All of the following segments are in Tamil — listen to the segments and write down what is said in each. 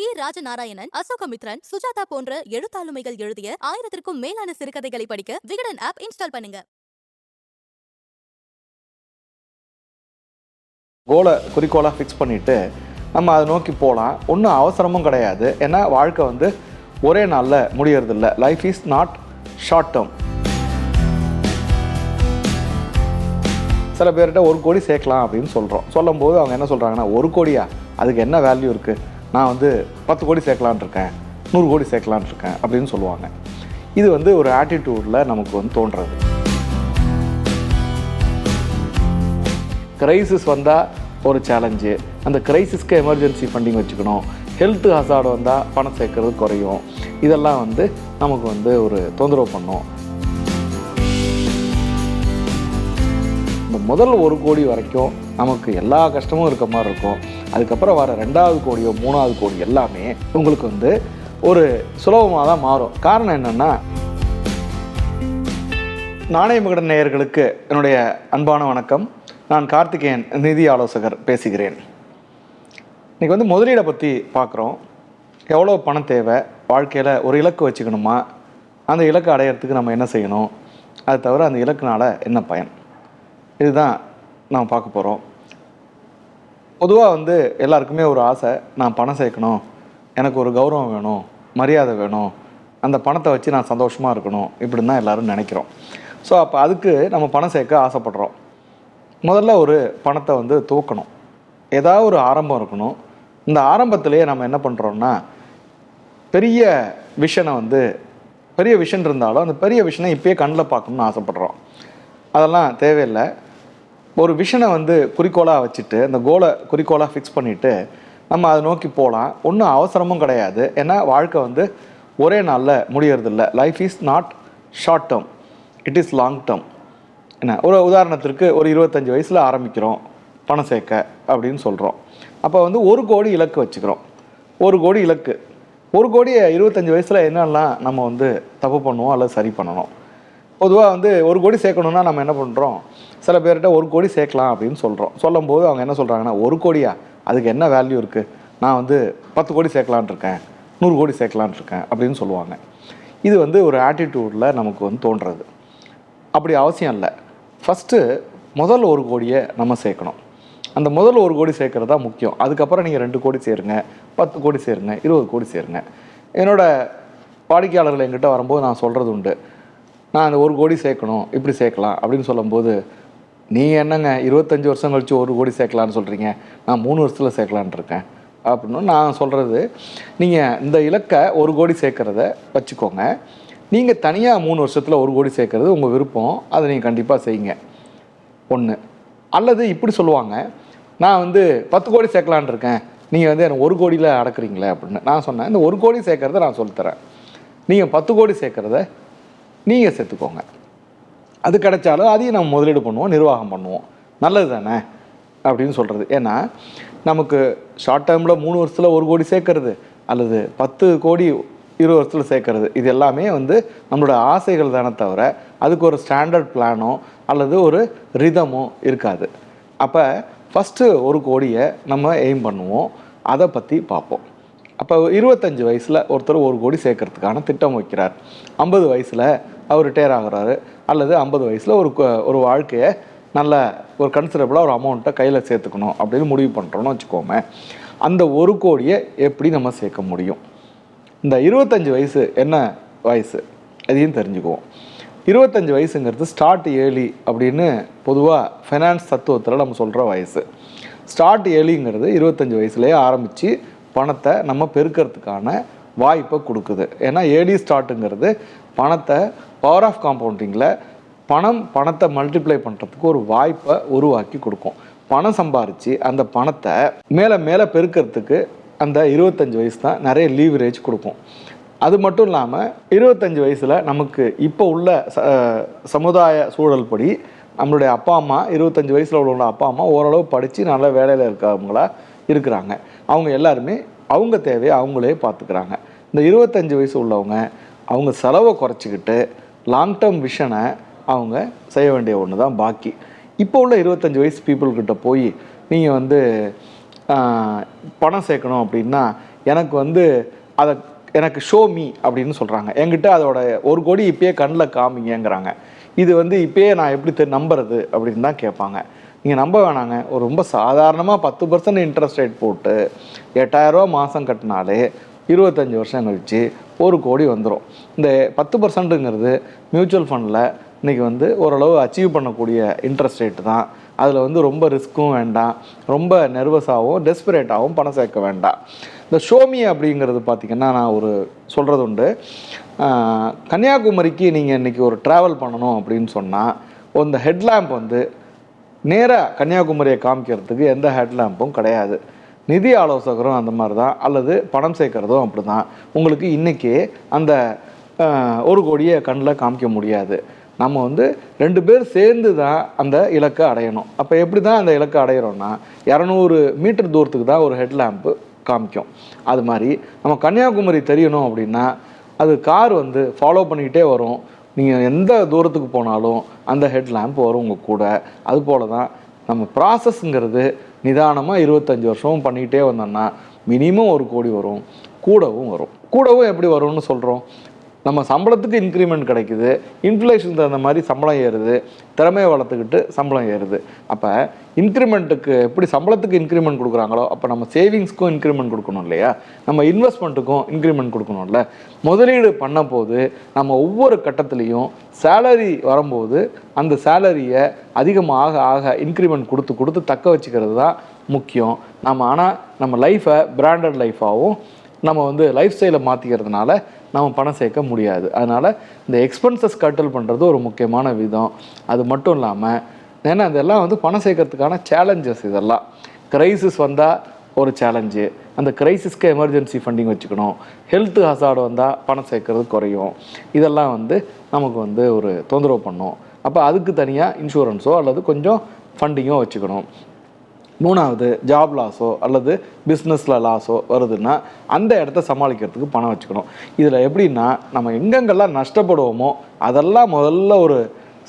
கே. ராஜநாராயணன் அசோகமித்ரன் சுஜாதா போன்ற எழுத்தாளுமைகள் எழுதிய ஆயிரத்திற்கும் மேலான சிறுகதைகளை படிக்க விகடன் ஆப் இன்ஸ்டால் பண்ணுங்க. கோலை குறிக்கோளாக ஃபிக்ஸ் பண்ணிவிட்டு நம்ம அதை நோக்கி போகலாம். ஒன்றும் அவசரமும் கிடையாது. ஏன்னா வாழ்க்கை வந்து ஒரே நாளில் முடியறதில்ல. Life is not short term சில பேர்கிட்ட ஒரு கோடி சேர்க்கலாம் அப்படின்னு சொல்கிறோம் சொல்லும்போது அவங்க என்ன சொல்கிறாங்கன்னா ஒரு கோடியா? அதுக்கு என்ன வேல்யூ இருக்குது நான் வந்து பத்து கோடி சேர்க்கலான்னு இருக்கேன் நூறு கோடி சேர்க்கலான்னு இருக்கேன் அப்படின்னு சொல்லுவாங்க. இது வந்து ஒரு ஆட்டிடியூடில் நமக்கு வந்து தோன்றது. கிரைசிஸ் வந்தால் ஒரு சேலஞ்சு அந்த கிரைசிஸ்க்கு எமர்ஜென்சி ஃபண்டிங் வச்சுக்கணும். ஹெல்த் ஹசார்டு வந்தால் பணம் சேர்க்கறது குறையும். இதெல்லாம் வந்து நமக்கு வந்து ஒரு தொந்தரவு பண்ணும். இந்த முதல் ஒரு கோடி வரைக்கும் நமக்கு எல்லா கஷ்டமும் இருக்க மாதிரி இருக்கும். அதுக்கப்புறம் வர ரெண்டாவது கோடியோ மூணாவது கோடி எல்லாமே உங்களுக்கு வந்து ஒரு சுலபமாக தான் மாறும். காரணம் என்னென்னா நாணய மகடன் நேயர்களுக்கு என்னுடைய அன்பான வணக்கம். நான் கார்த்திகேயன் நிதி ஆலோசகர் பேசுகிறேன். இன்றைக்கி வந்து முதலீடை பற்றி பார்க்குறோம் எவ்வளோ பணம் தேவை வாழ்க்கையில் ஒரு இலக்கு வச்சுக்கணுமா அந்த இலக்கு அடையிறதுக்கு நம்ம என்ன செய்யணும் அது தவிர அந்த இலக்குனால் என்ன பயன்? இதுதான் நாம் பார்க்க போகிறோம் பொதுவாக வந்து எல்லாருக்குமே ஒரு ஆசை நான் பணம் சேர்க்கணும் எனக்கு ஒரு கௌரவம் வேணும் மரியாதை வேணும் அந்த பணத்தை வச்சு நான் சந்தோஷமாக இருக்கணும் இப்படின்னு தான் எல்லோரும் நினைக்கிறோம். ஸோ அப்போ அதுக்கு நம்ம பணம் சேர்க்க ஆசைப்படுறோம். முதல்ல ஒரு பணத்தை வந்து தூக்கணும். ஏதாவது ஒரு ஆரம்பம் இருக்கணும். இந்த ஆரம்பத்திலேயே நம்ம என்ன பண்ணுறோம்னா பெரிய விஷனை வந்து பெரிய விஷன் இருந்தாலும் அந்த பெரிய விஷனை இப்பயே கண்ணில் பார்க்கணும்னு ஆசைப்பட்றோம். அதெல்லாம் தேவையில்லை. ஒரு விஷனை வந்து குறிக்கோளாக வச்சுட்டு அந்த கோலை குறிக்கோளாக ஃபிக்ஸ் பண்ணிவிட்டு நம்ம அதை நோக்கி போகலாம். ஒன்றும் அவசரமும் கிடையாது. ஏன்னா வாழ்க்கை வந்து ஒரே நாளில் முடியறதில்ல. Life is not short term it is long term என்ன? ஒரு உதாரணத்திற்கு ஒரு இருபத்தஞ்சி வயசில் ஆரம்பிக்கிறோம். பணம் சேர்க்க அப்படின்னு சொல்கிறோம் அப்போ வந்து ஒரு கோடி இலக்கு வச்சுக்கிறோம். ஒரு கோடி இலக்கு. ஒரு கோடி இருபத்தஞ்சி வயசில் என்னெல்லாம் நம்ம வந்து தப்பு பண்ணுவோம் அல்லது சரி பண்ணணும்? பொதுவாக வந்து ஒரு கோடி சேர்க்கணுன்னா நம்ம என்ன பண்ணுறோம் சில பேர்கிட்ட ஒரு கோடி சேர்க்கலாம் அப்படின்னு சொல்கிறோம் சொல்லும்போது அவங்க என்ன சொல்கிறாங்கன்னா ஒரு கோடியா? அதுக்கு என்ன வேல்யூ இருக்குது நான் வந்து பத்து கோடி சேர்க்கலான் இருக்கேன். நூறு கோடி சேர்க்கலான் இருக்கேன். அப்படின்னு சொல்லுவாங்க. இது வந்து ஒரு ஆட்டிடியூடில் நமக்கு வந்து தோன்றது. அப்படி அவசியம் இல்லை. ஃபஸ்ட்டு முதல் ஒரு கோடியை நம்ம சேர்க்கணும். அந்த முதல் ஒரு கோடி சேர்க்கறது தான் முக்கியம். அதுக்கப்புறம் நீங்கள் ரெண்டு கோடி சேருங்க பத்து கோடி சேருங்க இருபது கோடி சேருங்க. என்னோடய வாடிக்கையாளர்கள் எங்கிட்ட வரும்போது நான் சொல்கிறது உண்டு. நான் அந்த ஒரு கோடி சேர்க்கணும் இப்படி சேர்க்கலாம் அப்படின்னு சொல்லும்போது நீங்கள் என்னங்க இருபத்தஞ்சி வருஷம் கழித்து ஒரு கோடி சேர்க்கலான்னு சொல்கிறீங்க நான் மூணு வருஷத்தில் சேர்க்கலான் இருக்கேன். அப்படின்னு நான் சொல்கிறது நீங்கள் இந்த இலக்கை ஒரு கோடி சேர்க்குறத வச்சுக்கோங்க. நீங்கள் தனியாக மூணு வருஷத்தில் ஒரு கோடி சேர்க்குறது உங்கள் விருப்பம். அதை நீங்கள் கண்டிப்பாக செய்யுங்க. ஒன்று அல்லது இப்படி சொல்லுவாங்க நான் வந்து பத்து கோடி சேர்க்கலான் இருக்கேன். நீங்கள் வந்து எனக்கு ஒரு கோடியில் அடக்குறீங்களே அப்படின்னு. நான் சொன்னேன் இந்த ஒரு கோடி சேர்க்குறத நான் சொல்லித்தரேன். நீங்கள் பத்து கோடி சேர்க்குறத நீங்கள் சேர்த்துக்கோங்க அது கிடைச்சாலும் அதையும் நம்ம முதலீடு பண்ணுவோம் நிர்வாகம் பண்ணுவோம். நல்லது தானே? அப்படின்னு சொல்கிறது ஏன்னா நமக்கு ஷார்ட் டேர்மில் மூணு வருஷத்தில் ஒரு கோடி சேர்க்கறது அல்லது பத்து கோடி இருபது வருஷத்தில் சேர்க்கறது. இது எல்லாமே வந்து நம்மளோட ஆசைகள் தானே தவிர அதுக்கு ஒரு ஸ்டாண்டர்ட் பிளானோ அல்லது ஒரு ரிதமோ இருக்காது. அப்போ ஃபஸ்ட்டு ஒரு கோடியை நம்ம எய்ம் பண்ணுவோம். அதை பற்றி பார்ப்போம். அப்போ இருபத்தஞ்சி வயசில் ஒருத்தர் ஒரு கோடி சேர்க்கறதுக்கான திட்டம் வைக்கிறார். ஐம்பது வயசில் அவர் ரிட்டையர் ஆகிறாரு அல்லது ஐம்பது வயசில் ஒரு ஒரு வாழ்க்கையை நல்ல ஒரு கன்சிடபிளாக ஒரு அமௌண்ட்டை கையில் சேர்த்துக்கணும் அப்படின்னு முடிவு பண்ணுறோன்னு வச்சுக்கோமே அந்த ஒரு கோடியை எப்படி நம்ம சேர்க்க முடியும்? இந்த இருபத்தஞ்சி வயசு என்ன வயசு? அதையும் தெரிஞ்சுக்குவோம். இருபத்தஞ்சி வயசுங்கிறது ஸ்டார்ட் ஏர்லி அப்படின்னு பொதுவாக ஃபைனான்ஸ் தத்துவத்தில் நம்ம சொல்கிற வயசு. ஸ்டார்ட் ஏலிங்கிறது இருபத்தஞ்சி வயசுலேயே ஆரம்பித்து பணத்தை நம்ம பெருக்கிறதுக்கான வாய்ப்பை கொடுக்குது. ஏன்னா ஏடி ஸ்டார்ட்டுங்கிறது பணத்தை பவர் ஆஃப் காம்பவுண்டிங்கில் பணம் பணத்தை மல்டிப்ளை பண்ணுறதுக்கு ஒரு வாய்ப்பை உருவாக்கி கொடுக்கும். பணம் சம்பாரித்து அந்த பணத்தை மேலே மேலே பெருக்கிறதுக்கு அந்த இருபத்தஞ்சி வயசு தான் நிறைய லீவரேஜ் கொடுக்கும். அது மட்டும் இல்லாமல் இருபத்தஞ்சி வயசில் நமக்கு இப்போ உள்ள ச சமுதாய சூழல் படி நம்மளுடைய அப்பா அம்மா இருபத்தஞ்சி வயசில் உள்ள அப்பா அம்மா ஓரளவு படித்து நல்ல வேலையில் இருக்கிறவங்களா இருக்கிறாங்க. அவங்க எல்லாருமே அவங்க தேவையை அவங்களே பார்த்துக்கிறாங்க. இந்த இருபத்தஞ்சி வயசு உள்ளவங்க அவங்க செலவை குறைச்சிக்கிட்டு லாங் டேர்ம் விஷனை அவங்க செய்ய வேண்டிய ஒன்று தான் பாக்கி. இப்போ உள்ள இருபத்தஞ்சி வயசு பீப்புள்கிட்ட போய் நீங்கள் வந்து பணம் சேர்க்கணும் அப்படின்னா எனக்கு வந்து அதை எனக்கு ஷோ மீ அப்படின்னு சொல்கிறாங்க என்கிட்ட அதோட ஒரு கோடி இப்பயே கண்ணில் காமிங்கிறாங்க இது வந்து இப்பயே நான் எப்படி தெ நம்புறது அப்படின்னு தான் கேட்பாங்க. நீங்கள் நம்ப வேணாங்க. ஒரு ரொம்ப சாதாரணமாக பத்து பர்சன்ட் இன்ட்ரெஸ்ட் ரேட் போட்டு எட்டாயிரரூவா மாதம் கட்டினாலே இருபத்தஞ்சி வருஷம் கழிச்சு ஒரு கோடி வந்துடும் இந்த பத்து பர்சன்ட்டுங்கிறது மியூச்சுவல் ஃபண்டில் இன்றைக்கி வந்து ஓரளவு அச்சீவ் பண்ணக்கூடிய இன்ட்ரெஸ்ட் ரேட்டு தான். அதில் வந்து ரொம்ப ரிஸ்க்கும் வேண்டாம். ரொம்ப நெர்வஸாகவும் டெஸ்பிரேட்டாகவும் பணம் சேர்க்க வேண்டாம். இந்த ஷோமி அப்படிங்கிறது பார்த்திங்கன்னா நான் ஒரு சொல்கிறது உண்டு. கன்னியாகுமரிக்கு நீங்கள் இன்றைக்கி ஒரு ட்ராவல் பண்ணணும் அப்படின்னு சொன்னால் இந்த ஹெட்லாம்ப் வந்து நேராக கன்னியாகுமரியை காமிக்கிறதுக்கு எந்த ஹெட்லாம்பும் கிடையாது. நிதி ஆலோசகரும் அந்த மாதிரி தான் அல்லது பணம் சேர்க்கறதும் அப்படி தான் உங்களுக்கு இன்றைக்கி அந்த ஒரு கோடியை கண்ணில் காமிக்க முடியாது. நம்ம வந்து ரெண்டு பேர் சேர்ந்து தான் அந்த இலக்கை அடையணும். அப்போ எப்படி தான் அந்த இலக்கை அடையிறோன்னா இரநூறு மீட்டர் தூரத்துக்கு தான் ஒரு ஹெட்லாம்ப்பு காமிக்கும். அது மாதிரி நம்ம கன்னியாகுமரி தெரியணும் அப்படின்னா அது கார் வந்து ஃபாலோ பண்ணிக்கிட்டே வரும். நீங்கள் எந்த தூரத்துக்கு போனாலும் அந்த ஹெட் லேம்ப் வரும் உங்கள் கூட. அது போல தான் நம்ம ப்ராசஸ்ங்கிறது நிதானமாக இருபத்தஞ்சி வருஷமும் பண்ணிக்கிட்டே வந்தோம்னா மினிமம் ஒரு கோடி வரும். கூடவும் வரும். கூடவும் எப்படி வரும்னு சொல்கிறோம் நம்ம சம்பளத்துக்கு இன்க்ரிமெண்ட் கிடைக்குது இன்ஃப்ளேஷன் தகுந்த மாதிரி சம்பளம் ஏறுது திறமையை வளர்த்துக்கிட்டு சம்பளம் ஏறுது. அப்போ இன்க்ரிமெண்ட்டுக்கு எப்படி சம்பளத்துக்கு இன்க்ரிமெண்ட் கொடுக்குறாங்களோ அப்போ நம்ம சேவிங்ஸ்க்கும் இன்க்ரிமெண்ட் கொடுக்கணும் இல்லையா? நம்ம இன்வெஸ்ட்மெண்ட்டுக்கும் இன்க்ரிமெண்ட் கொடுக்கணும்ல. முதலீடு பண்ண போது நம்ம ஒவ்வொரு கட்டத்துலேயும் சேலரி வரும்போது அந்த சேலரியை அதிகமாக ஆக இன்க்ரிமெண்ட் கொடுத்து கொடுத்து தக்க வச்சுக்கிறது தான் முக்கியம். நம்ம ஆனால் நம்ம லைஃப்பை பிராண்டட் லைஃபாகவும் நம்ம வந்து லைஃப் ஸ்டைலை மாற்றிக்கிறதுனால நம்ம பணம் சேர்க்க முடியாது. அதனால் இந்த எக்ஸ்பென்சஸ் கட்டல் பண்ணுறது ஒரு முக்கியமான விதம். அது மட்டும் இல்லாமல் ஏன்னா இதெல்லாம் வந்து பணம் சேர்க்கறதுக்கான சேலஞ்சஸ் இதெல்லாம். கிரைசிஸ் வந்தால் ஒரு சேலஞ்சு அந்த கிரைசிஸ்க்கு எமர்ஜென்சி ஃபண்டிங் வச்சுக்கணும். ஹெல்த் ஹசார்டு வந்தால் பணம் சேர்க்கறது குறையும். இதெல்லாம் வந்து நமக்கு வந்து ஒரு தொந்தரவு பண்ணும். அப்போ அதுக்கு தனியாக இன்சூரன்ஸோ அல்லது கொஞ்சம் ஃபண்டிங்கோ வச்சுக்கணும். மூணாவது ஜாப் லாஸோ அல்லது பிஸ்னஸில் லாஸோ வருதுன்னா அந்த இடத்த சமாளிக்கிறதுக்கு பணம் வச்சுக்கணும். இதில் எப்படின்னா நம்ம எங்கெங்கெல்லாம் நஷ்டப்படுவோமோ அதெல்லாம் முதல்ல ஒரு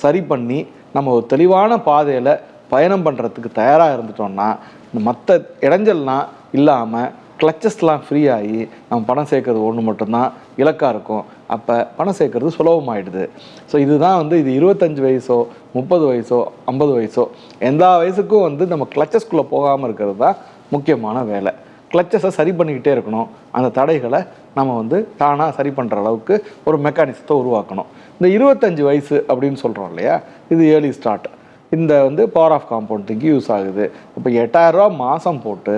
சரி பண்ணி நம்ம ஒரு தெளிவான பாதையில் பயணம் பண்ணுறதுக்கு தயாராக இருந்துட்டோம்னா மற்ற இடைஞ்சல்லாம் இல்லாமல் கிளச்சஸ்லாம் ஃப்ரீ ஆகி நம்ம பணம் சேர்க்கறது ஒன்று மட்டும்தான் இலக்காக இருக்கும். அப்போ பணம் சேர்க்கறது சுலபமாயிடுது. ஸோ இதுதான் வந்து இது இருபத்தஞ்சு வயசோ முப்பது வயசோ ஐம்பது வயசோ எந்த வயசுக்கும் வந்து நம்ம கிளச்சஸ்குள்ளே போகாமல் இருக்கிறது தான் முக்கியமான வேலை. கிளச்சஸை சரி பண்ணிக்கிட்டே இருக்கணும். அந்த தடைகளை நம்ம வந்து தானாக சரி பண்ணுற அளவுக்கு ஒரு மெக்கானிசத்தை உருவாக்கணும். இந்த இருபத்தஞ்சு வயசு அப்படின்னு சொல்கிறோம் இல்லையா? இது ஏர்லி ஸ்டார்ட் இந்த வந்து பவர் ஆஃப் காம்பவுண்டிங்க்கு யூஸ் ஆகுது. இப்போ எட்டாயிரரூவா மாதம் போட்டு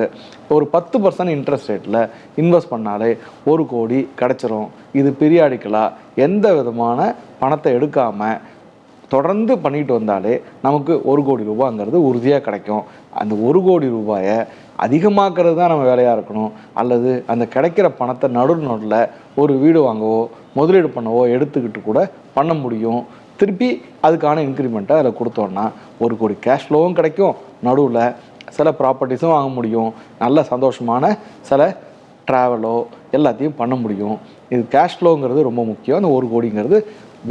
ஒரு பத்து பர்சன்ட் இன்ட்ரெஸ்ட் ரேட்டில் இன்வெஸ்ட் பண்ணாலே ஒரு கோடி கிடச்சிரும். இது பீரியாடிக்கலாக எந்த விதமான பணத்தை எடுக்காமல் தொடர்ந்து பண்ணிட்டு வந்தாலே நமக்கு ஒரு கோடி ரூபாங்கிறது உறுதியாக கிடைக்கும். அந்த ஒரு கோடி ரூபாயை அதிகமாக்குறது தான் நம்ம வேலையாக இருக்கணும். அல்லது அந்த கிடைக்கிற பணத்தை நடு நடுவில் ஒரு வீடு வாங்கவோ முதலீடு பண்ணவோ எடுத்துக்கிட்டு கூட பண்ண முடியும். திருப்பி அதுக்கான இன்க்ரிமெண்ட்டை அதில் கொடுத்தோன்னா ஒரு கோடி கேஷ் ஃப்ளோவும் கிடைக்கும். நடுவில் சில ப்ராப்பர்ட்டிஸும் வாங்க முடியும். நல்ல சந்தோஷமான சில ட்ராவலோ எல்லாத்தையும் பண்ண முடியும். இது கேஷ் ஃப்ளோங்கிறது ரொம்ப முக்கியம். அந்த ஒரு கோடிங்கிறது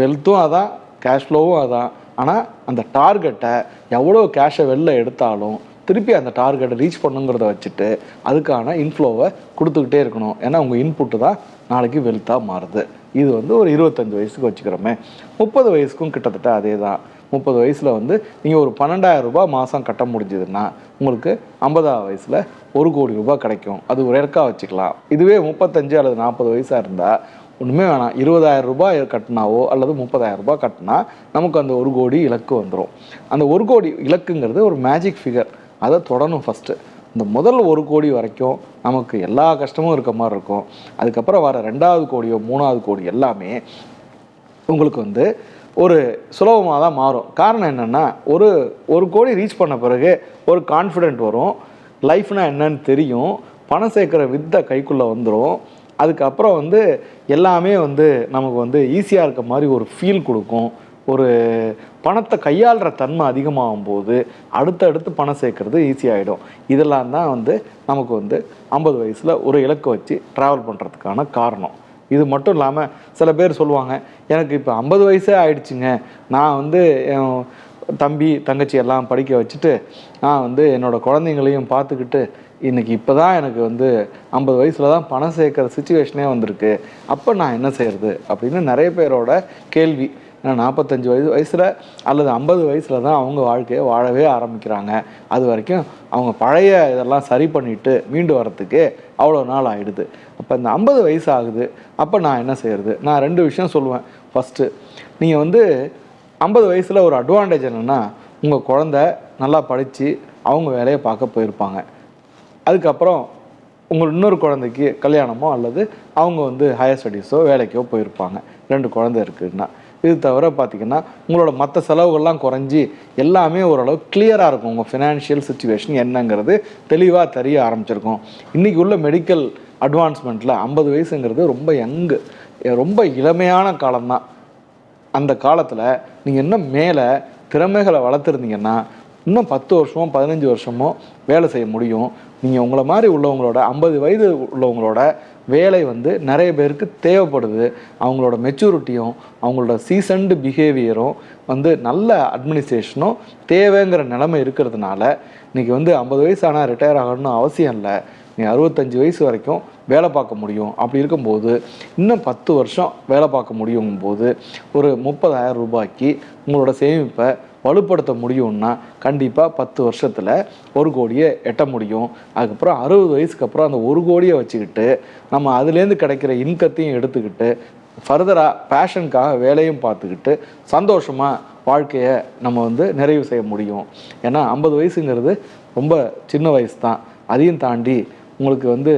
வெல்த்தும் அதான் கேஷ் ஃப்ளோவும் அதான். ஆனால் அந்த டார்கெட்டை எவ்வளோ கேஷை வெளில எடுத்தாலும் திருப்பி அந்த டார்கெட்டை ரீச் பண்ணுங்கிறத வச்சுட்டு அதுக்கான இன்ஃப்ளோவை கொடுத்துக்கிட்டே இருக்கணும். ஏன்னா உங்கள் இன்புட்டு தான் நாளைக்கு வெல்த்தாக மாறுது. இது வந்து ஒரு இருபத்தஞ்சு வயசுக்கு வச்சுக்கிறோமே. முப்பது வயசுக்கும் கிட்டத்தட்ட அதே தான் முப்பது வயசில் வந்து நீங்கள் ஒரு பன்னெண்டாயிரம் ரூபாய் மாதம் கட்ட முடிஞ்சதுன்னா உங்களுக்கு ஐம்பதாவது வயசில் ஒரு கோடி ரூபாய் கிடைக்கும். அது ஒரு இறக்கா வச்சுக்கலாம். இதுவே முப்பத்தஞ்சு அல்லது நாற்பது வயசாக இருந்தால் ஒன்றுமே வேணாம். இருபதாயிரம் ரூபாய் கட்டினாவோ அல்லது முப்பதாயிரம் ரூபாய் கட்டினா நமக்கு அந்த ஒரு கோடி இலக்கு வந்துடும் அந்த ஒரு கோடி இலக்குங்கிறது ஒரு மேஜிக் ஃபிகர் அதை தொடணும் ஃபஸ்ட்டு இந்த முதல் ஒரு கோடி வரைக்கும் நமக்கு எல்லா கஷ்டமும் இருக்க மாதிரி இருக்கும். அதுக்கப்புறம் வர ரெண்டாவது கோடியோ மூணாவது கோடி எல்லாமே உங்களுக்கு வந்து ஒரு சுலபமாக தான் மாறும். காரணம் என்னென்னா ஒரு ஒரு கோடி ரீச் பண்ண பிறகு ஒரு கான்ஃபிடென்ட் வரும். லைஃப்னா என்னன்னு தெரியும். பணம் சேர்க்குற வித்தை கைக்குள்ளே வந்துடும் அதுக்கப்புறம் வந்து எல்லாமே வந்து நமக்கு வந்து ஈஸியாக இருக்க மாதிரி ஒரு ஃபீல் கொடுக்கும். ஒரு பணத்தை கையாளுற தன்மை அதிகமாகும் போது அடுத்தடுத்து பணம் சேர்க்கறது ஈஸியாகிடும் இதெல்லாம் தான் வந்து நமக்கு வந்து ஐம்பது வயசில் ஒரு இலக்கு வச்சு ட்ராவல் பண்ணுறதுக்கான காரணம். இது மட்டும் இல்லாமல் சில பேர் சொல்லுவாங்க எனக்கு இப்போ ஐம்பது வயசே ஆயிடுச்சுங்க. நான் வந்து என் தம்பி தங்கச்சி எல்லாம் படிக்க வச்சுட்டு நான் வந்து என்னோடய குழந்தைங்களையும் பார்த்துக்கிட்டு இன்னைக்கு இப்போ தான் எனக்கு வந்து ஐம்பது வயசில் தான் பணம் சேர்க்குற சுச்சுவேஷனே வந்திருக்கு. அப்போ நான் என்ன செய்யறது? அப்படின்னு நிறைய பேரோட கேள்வி. ஏன்னா நாற்பத்தஞ்சு வயசு வயசில் அல்லது ஐம்பது வயசில் தான் அவங்க வாழ்க்கையை வாழவே ஆரம்பிக்கிறாங்க. அது வரைக்கும் அவங்க பழைய இதெல்லாம் சரி பண்ணிட்டு மீண்டு வரத்துக்கு அவ்வளோ நாள் ஆகிடுது அப்போ இந்த ஐம்பது வயசு ஆகுது. அப்போ நான் என்ன செய்யறது? நான் ரெண்டு விஷயம் சொல்லுவேன். ஃபஸ்ட்டு நீங்கள் வந்து ஐம்பது வயசில் ஒரு அட்வான்டேஜ் என்னென்னா உங்கள் குழந்த நல்லா படித்து அவங்க வேலையை பார்க்க போயிருப்பாங்க. அதுக்கப்புறம் உங்கள் இன்னொரு குழந்தைக்கு கல்யாணமோ அல்லது அவங்க வந்து ஹையர் ஸ்டடீஸோ வேலைக்கோ போயிருப்பாங்க. ரெண்டு குழந்தை இருக்குதுன்னா இது தவிர பார்த்திங்கன்னா உங்களோட மற்ற செலவுகள்லாம் குறைஞ்சி எல்லாமே ஓரளவு கிளியராக இருக்கும். உங்கள் ஃபினான்ஷியல் சுச்சுவேஷன் என்னங்கிறது தெளிவாக தெரிய ஆரம்பிச்சிருக்கும். இன்றைக்கி உள்ள மெடிக்கல் அட்வான்ஸ்மெண்ட்டில் ஐம்பது வயசுங்கிறது ரொம்ப யங்கு ரொம்ப இளமையான காலம்தான். அந்த காலத்தில் நீங்கள் இன்னும் மேலே திறமைகளை வளர்த்துருந்தீங்கன்னா இன்னும் பத்து வருஷமோ பதினஞ்சு வருஷமோ வேலை செய்ய முடியும். நீங்கள் உங்களை மாதிரி உள்ளவங்களோட ஐம்பது வயது உள்ளவங்களோட வேலை வந்து நிறைய பேருக்கு தேவைப்படுது. அவங்களோட மெச்சூரிட்டியும் அவங்களோட சீசன்டு பிஹேவியரும் வந்து நல்ல அட்மினிஸ்ட்ரேஷனும் தேவைங்கிற நிலைமை இருக்கிறதுனால இன்றைக்கி வந்து ஐம்பது வயசு ஆனால் ரிட்டையர் ஆகணும்னு அவசியம் இல்லை. நீ அறுபத்தஞ்சு வயசு வரைக்கும் வேலை பார்க்க முடியும். அப்படி இருக்கும்போது இன்னும் பத்து வருஷம் வேலை பார்க்க முடியும் போது ஒரு முப்பதாயிரம் ரூபாய்க்கு உங்களோட சேமிப்பை வலுப்படுத்த முடியும்னா கண்டிப்பாக பத்து வருஷத்தில் ஒரு கோடியை எட்ட முடியும். அதுக்கப்புறம் அறுபது வயசுக்கு அப்புறம் அந்த ஒரு கோடியை வச்சுக்கிட்டு நம்ம அதுலேருந்து கிடைக்கிற இன்கத்தையும் எடுத்துக்கிட்டு ஃபர்தராக பேஷனுக்காக வேலையும் பார்த்துக்கிட்டு சந்தோஷமாக வாழ்க்கையை நம்ம வந்து நிறைவு செய்ய முடியும். ஏன்னா ஐம்பது வயசுங்கிறது ரொம்ப சின்ன வயசு தான் அதையும் தாண்டி உங்களுக்கு வந்து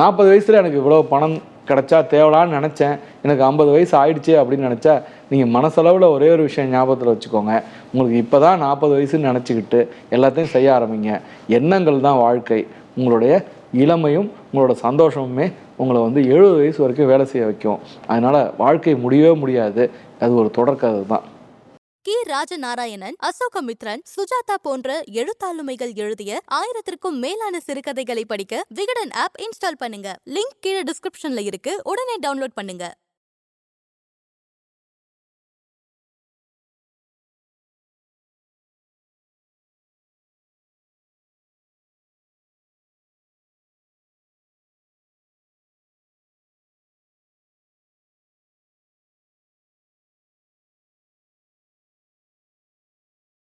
நாற்பது வயசில் எனக்கு இவ்வளோ பணம் கிடைச்சா தேவலான்னு நினச்சேன். எனக்கு ஐம்பது வயசு ஆயிடுச்சு அப்படின்னு நினச்சா நீங்கள் மனசளவில் ஒரே ஒரு விஷயம் ஞாபகத்தில் வச்சுக்கோங்க. உங்களுக்கு இப்போ தான் நாற்பது வயசுன்னு நினச்சிக்கிட்டு எல்லாத்தையும் செய்ய ஆரம்பிங்க. எண்ணங்கள் தான் வாழ்க்கை. உங்களுடைய இளமையும் உங்களோட சந்தோஷமுமே உங்களை வந்து எழுபது வயசு வரைக்கும் வேலை செய்ய வைக்கும். அதனால் வாழ்க்கை முடியவே முடியாது. அது ஒரு தொடர்கதை தான். கி. ராஜநாராயணன் அசோகமித்ரன் சுஜாதா போன்ற எழுத்தாளுமைகள் எழுதிய ஆயிரத்திற்கும் மேலான சிறுகதைகளை படிக்க விகடன் ஆப் இன்ஸ்டால் பண்ணுங்க. லிங்க் கீழே டிஸ்கிரிப்ஷன்ல இருக்கு. உடனே டவுன்லோட் பண்ணுங்க.